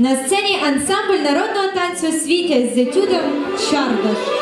На сцені ансамбль народного танцю світя з етюдом Чардаш.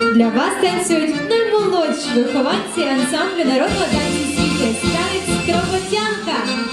Для вас танцюють наймолодші вихованці ансамблю народного танцю світу Станець Кропотянка.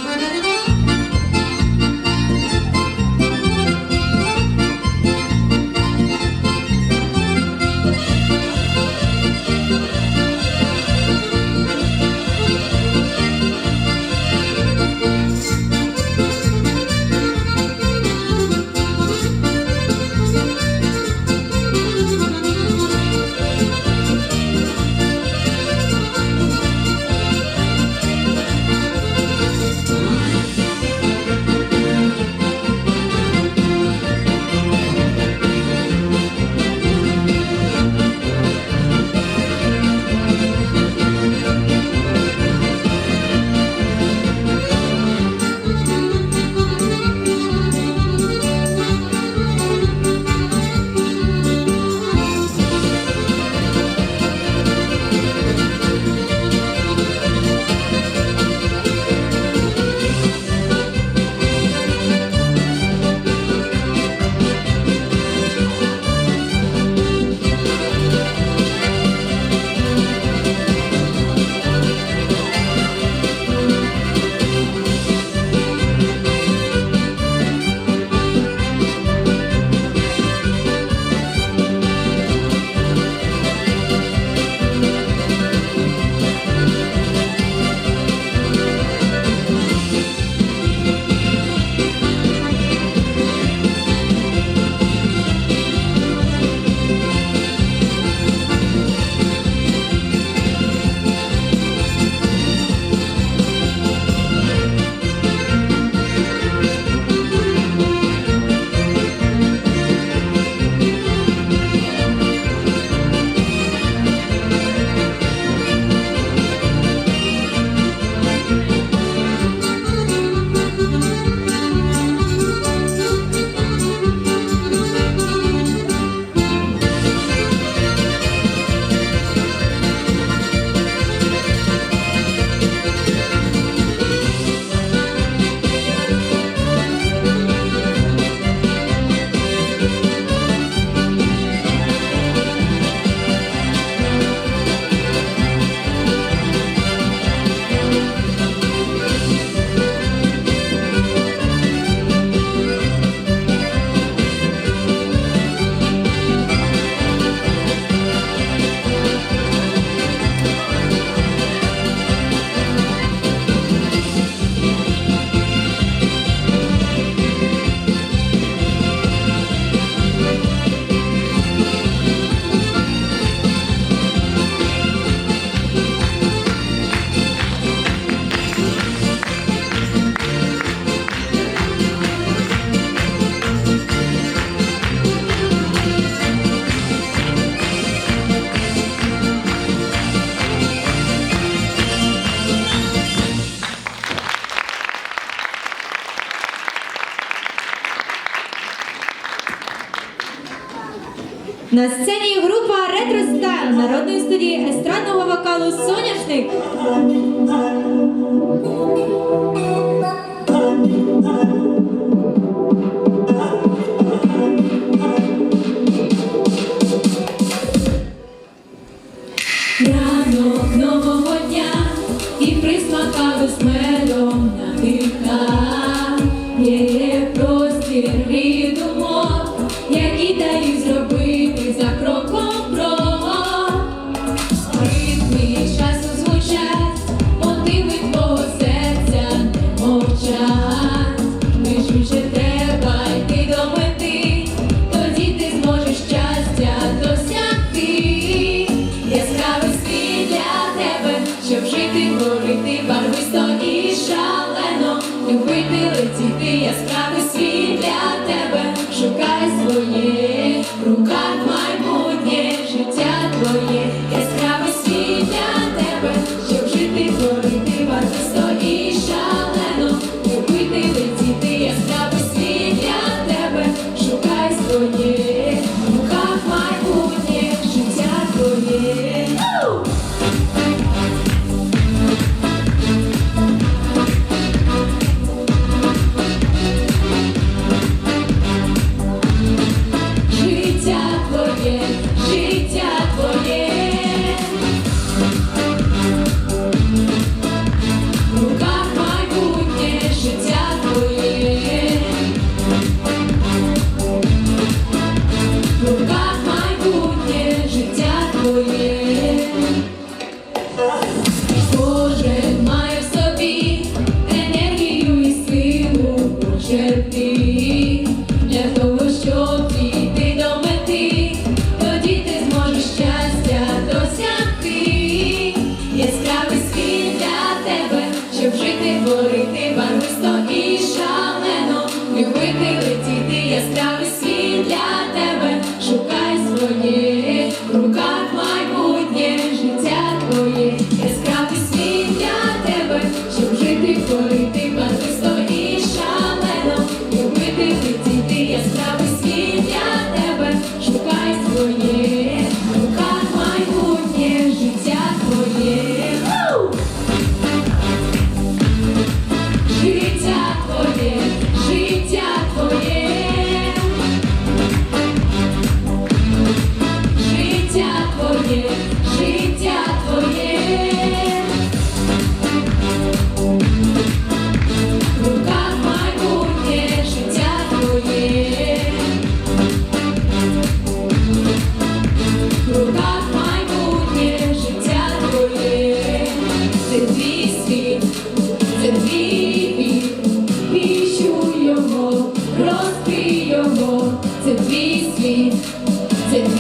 Сцені група Ретростайл народної студії естрадного вокалу Соняшник.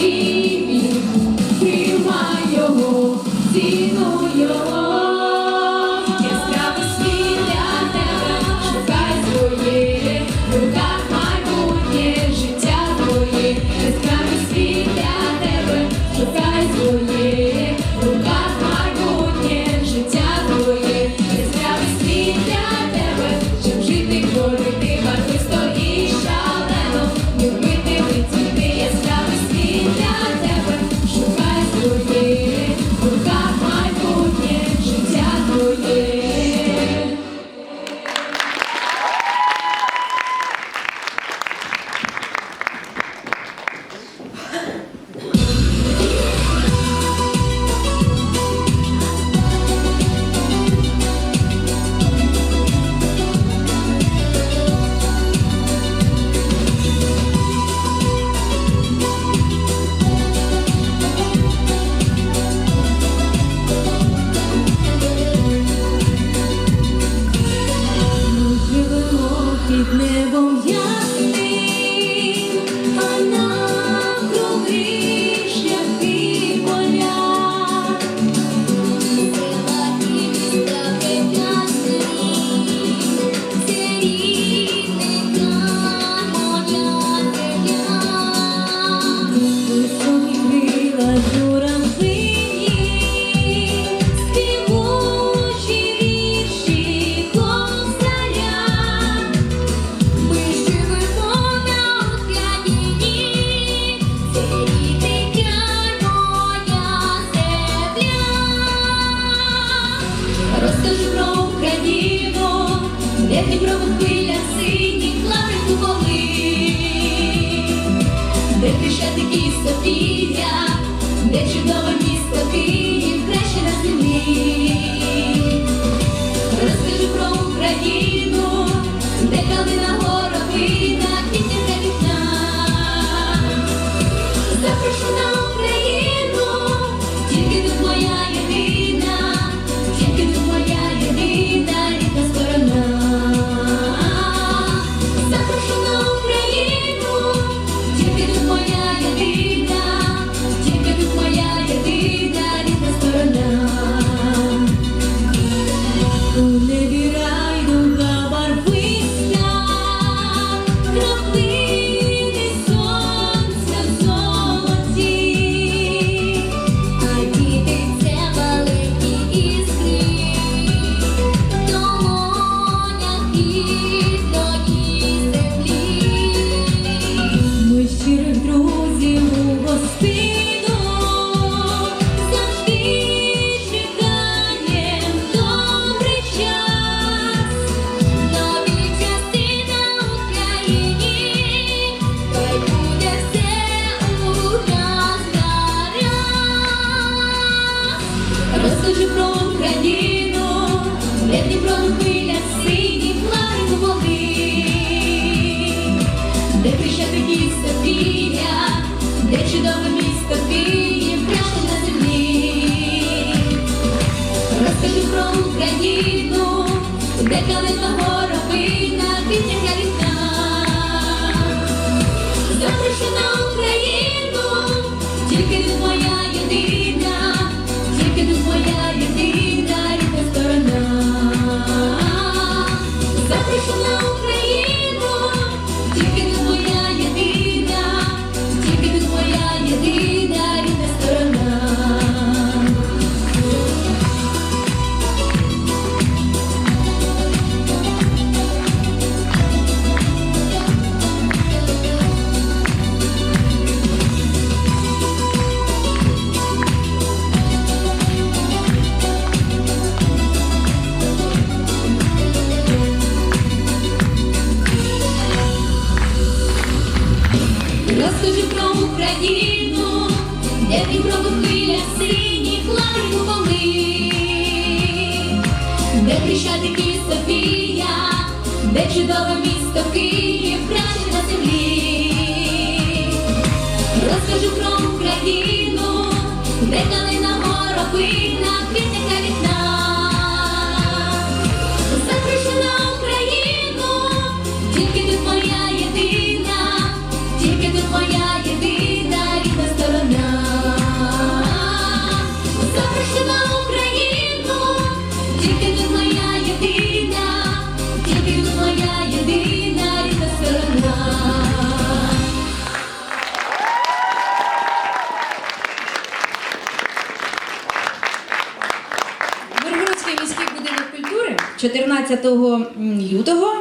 Він, приймай його, ціну його. В хвилях синіх поли, де Хрещатик і де чудове місто Київ, на землі. Розкажу про Україну, де калина горобина, 14 лютого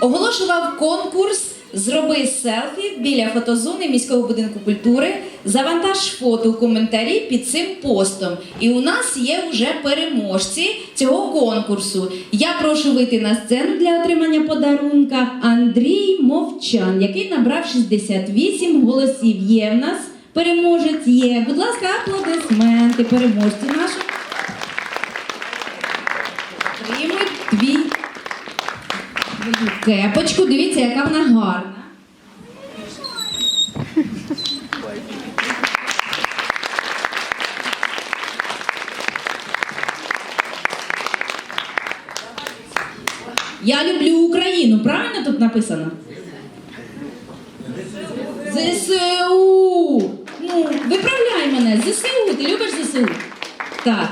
оголошував конкурс Зроби селфі біля фотозони міського будинку культури. Завантаж фото у коментарі під цим постом. І у нас є вже переможці цього конкурсу. Я прошу вийти на сцену для отримання подарунка Андрій Мовчан, який набрав 68 голосів. Є в нас переможець. Є. Будь ласка, аплодисменти переможці наші. Кепочку. Дивіться, яка вона гарна. Я люблю Україну. Правильно тут написано? ЗСУ. Ну, виправляй мене. ЗСУ. Ти любиш ЗСУ? Так.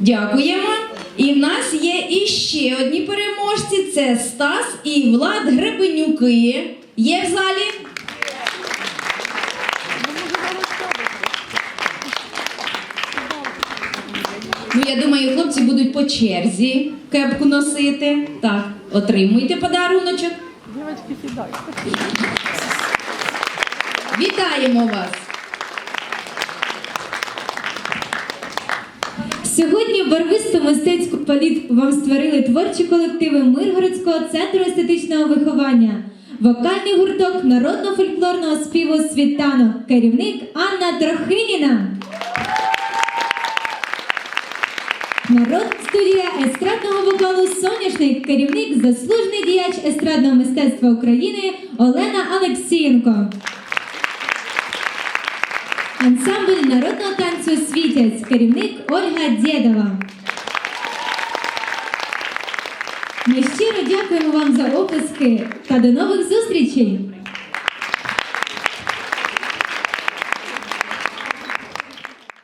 Дякуємо. І в нас є іще одні переможці: це Стас і Влад Гребенюки. Є в залі? Ну, я думаю, хлопці будуть по черзі кепку носити. Так, отримуйте подаруночок. Вітаємо вас! Сьогодні барвисту мистецьку палітку вам створили творчі колективи Миргородського центру естетичного виховання, вокальний гурток народно-фольклорного співу Світанок, керівник Анна Трохиніна. Народ студія естрадного вокалу Соняшник, керівник заслужений діяч естрадного мистецтва України Олена Алексієнко. Ансамбль народного танцю світять керівник Ольга Дєдова. Ми щиро дякуємо вам за описки та до нових зустрічей!